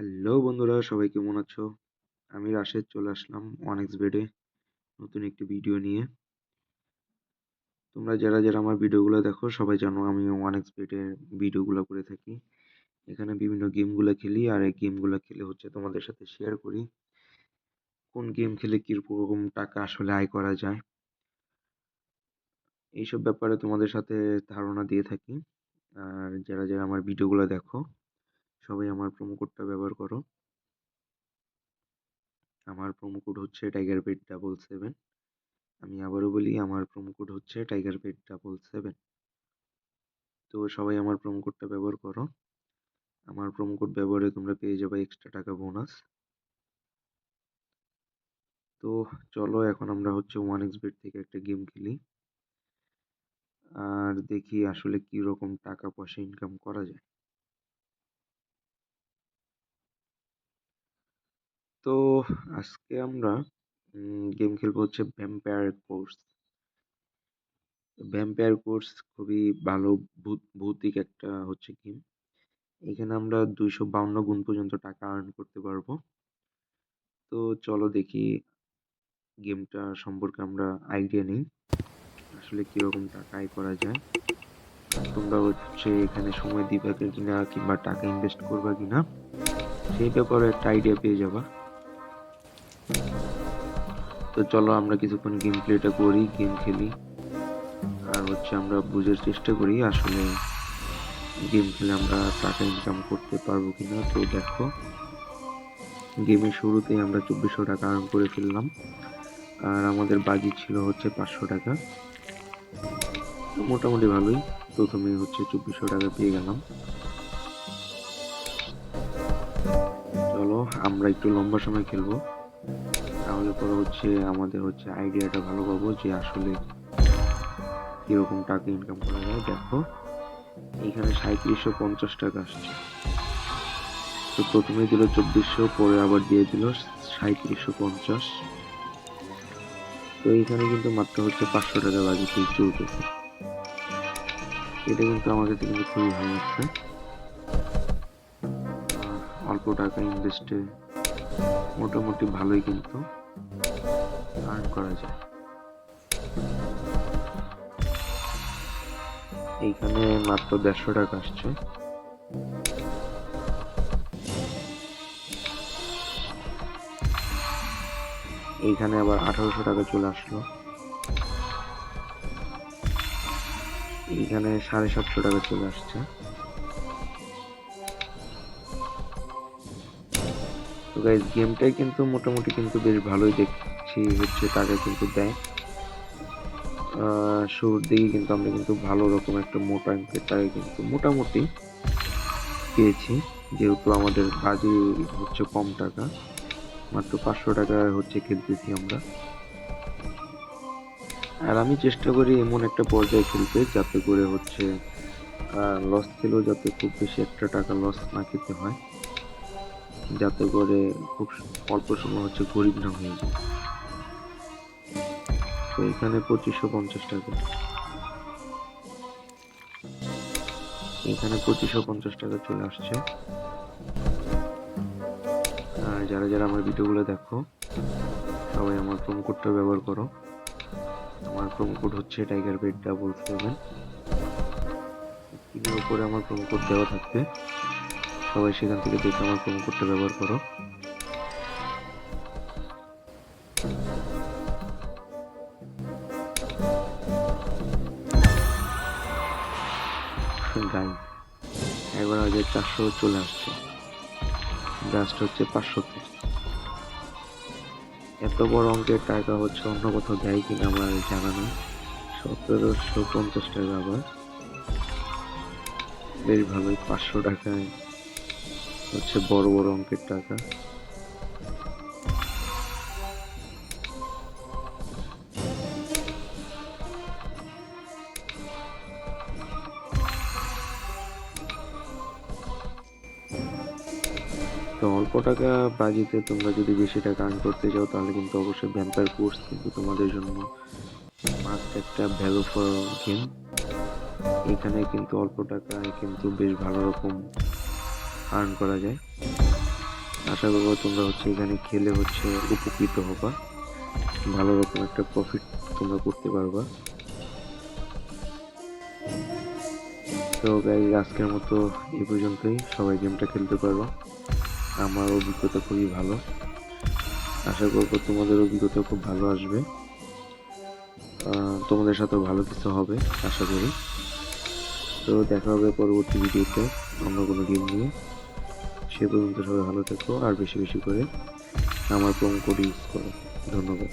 Hello বন্ধুরা, সবাই কেমন আছো? আমি রাশেদ, চলে আসলাম ওয়ান এক্স বেডে নতুন একটি ভিডিও নিয়ে। তোমরা যারা যারা আমার ভিডিওগুলো দেখো, সবাই জানো আমি ওয়ান এক্স বেডের ভিডিওগুলো করে থাকি। এখানে বিভিন্ন গেমগুলো খেলি আর এই গেমগুলো খেলে হচ্ছে তোমাদের সাথে শেয়ার করি। কোন গেম খেলে কীরকম টাকা আসলে আয় করা যায়। এইসব ব্যাপারে তোমাদের সাথে ধারণা দিয়ে থাকি। আর যারা যারা আমার ভিডিওগুলো দেখো সবাই আমার প্রোমো কোডটা ব্যবহার করো। আমার প্রোমো কোড হচ্ছে টাইগার বেড ডাবল সেভেন আমি আবারও বলি, আমার প্রোমো কোড হচ্ছে টাইগার বেড ডাবল সেভেন তো সবাই আমার প্রোমো কোডটা ব্যবহার করো। আমার প্রোমো কোড ব্যবহারে তোমরা পেয়ে যাবে এক্সট্রা টাকা বোনাস তো চলো, এখন আমরা হচ্ছে ওয়ান এক্স বেড থেকে একটা গেম খেলি। আর দেখি আসলে কি রকম টাকা পয়সা ইনকাম করা যায়। তো আজকে আমরা গেম খেলব হচ্ছে ভ্যাম্পায়ার কোর্স ভ্যাম্পায়ার কোর্স খুবই ভালো ভৌতিক একটা হচ্ছে গেম এখানে আমরা দুইশো বাউন্ন গুণ পর্যন্ত টাকা আর্ন করতে পারব। তো চলো দেখি গেমটা সম্পর্কে আমরা আইডিয়া নিই। আসলে কীরকম টাকা আয় করা যায়? তোমরা হচ্ছে এখানে সময় দিবা কিনা কিংবা টাকা ইনভেস্ট করবা কিনা, সেই ব্যাপারে একটা আইডিয়া পেয়ে যাবা। তো চলো আমরা কিছুক্ষণ গেম প্লেটা করি গেম খেলি। আর হচ্ছে আমরা বুঝার চেষ্টা করি আসলে গেম খেলে আমরা টাকা ইনকাম করতে পারব কিনা। তো দেখো গেমের শুরুতেই আমরা চব্বিশশো টাকা আর্ন করে ফেললাম। আর আমাদের বাজি ছিল হচ্ছে পাঁচশো টাকা। মোটামুটি ভালোই, প্রথমে হচ্ছে চব্বিশশো টাকা পেয়ে গেলাম। চলো, আমরা একটু লম্বা সময় খেলব। তাহলে পরে হচ্ছে, আমাদের হচ্ছে আইডিয়াটা ভালো পাবো যে আসলে কীরকম টাকা ইনকাম করা যায়। দেখো, এখানে সাঁত্রিশশো পঞ্চাশ টাকা আসছে। তো প্রথমে দিল চব্বিশশো, পরে আবার দিয়ে দিল সাঁত্রিশশো পঞ্চাশ। তো এখানে কিন্তু মাত্র হচ্ছে পাঁচশো টাকা বাজেটেই চলতেছে। এটা কিন্তু আমার কাছে কিন্তু খুবই ভালো লাগছে অল্প টাকা ইনভেস্টে মোটামুটি ভালোই কিন্তু। আর্ন করা যায়। এইখানে মাত্র দেড়শো টাকা আসছে। এইখানে আবার আঠারোশো টাকা চলে আসলো। এইখানে সাড়ে সাতশো টাকা চলে আসছে। গাইজ গেমটাই কিন্তু মোটামুটি কিন্তু বেশ ভালোই দেখছি হচ্ছে তাকে কিন্তু দেয়। শুরুর দিকে কিন্তু আমরা কিন্তু ভালো রকম একটা মোটা অঙ্কের কিন্তু মোটামুটি পেয়েছি। যেহেতু আমাদের বাজি হচ্ছে কম টাকা, মাত্র পাঁচশো টাকা হচ্ছে খেলতেছি আমরা। আর আমি চেষ্টা করি এমন একটা পর্যায়ে খেলতে যাতে করে হচ্ছে লস খেলেও যাতে খুব বেশি একটা টাকা লস না খেতে হয়। যাতে করে খুব অল্প সময় হচ্ছে গরিব না হয়ে যায়। তো এখানে পঁচিশশো পঞ্চাশ টাকা। এখানে পঁচিশশো পঞ্চাশ টাকা চলে আসছে। আর যারা যারা আমার ভিডিওগুলো দেখো, সবাই আমার প্রোমো কোডটা ব্যবহার করো। আমার প্রোমো কোড হচ্ছে টাইগার বেড ডাবল সেভেন স্ক্রিনের উপরে আমার প্রোমো কোড দেওয়া থাকবে। সবাই সেখান থেকে দেখে আমার প্রোমো কোডটা ব্যবহার করো। গাই এগারো হাজার চারশো চলে আসছে। জাস্ট হচ্ছে পাঁচশো এত বড় অঙ্কের টাকা হচ্ছে অন্য কোথাও দেয় কিনা আমার জানা নেই। সতেরোশো পঞ্চাশ টাকা আবার। বেশ ভালোই, পাঁচশো টাকায় হচ্ছে বড় বড় অঙ্কের টাকা। তো অল্প টাকা বাজিতে তোমরা যদি বেশি টাকা আর্ন করতে চাও, তাহলে কিন্তু অবশ্যই ভ্যাম্পায়ার কোর্স কিন্তু তোমাদের জন্য মাস্ট একটা ভ্যালু ফর গেম এখানে কিন্তু অল্প টাকায় কিন্তু বেশ ভালো রকম আর্ন করা যায়। আশা করব তোমরা হচ্ছে এখানে খেলে হচ্ছে উপকৃত হবা। ভালো রকম একটা প্রফিট তোমরা করতে পারবা। তো গাই আজকের মতো এই পর্যন্তই। সবাই গেমটা খেলতে পারো আমার অভিজ্ঞতা খুবই ভালো। আশা করব তোমাদের অভিজ্ঞতা খুব ভালো আসবে। তোমাদের সাথেও ভালো কিছু হবে, আশা করি। তো দেখা হবে পরবর্তী ভিডিওতে অন্য কোনো গেম নিয়ে। সে পর্যন্ত সবাই ভালো থেকো, আর বেশি বেশি করে আমার প্রোমো কোড ইউজ করো। ধন্যবাদ।